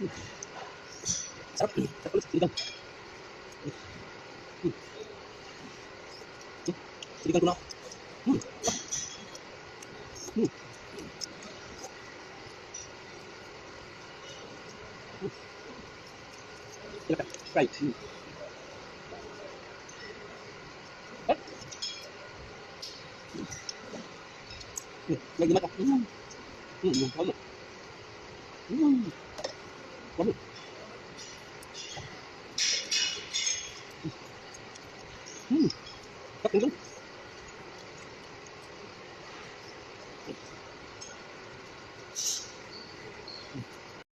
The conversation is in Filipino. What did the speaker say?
Sarap. Sarap ulit. Hmm. Hmm. Hmm. Sinigang tuna. Hmm. Hmm. Hmm. Tilapia. Fry. Hmm. Hmm. Gimat ako. Hmm. Hmm. Hmm. Wala. Hmm. lắm Hấp dẫn lắm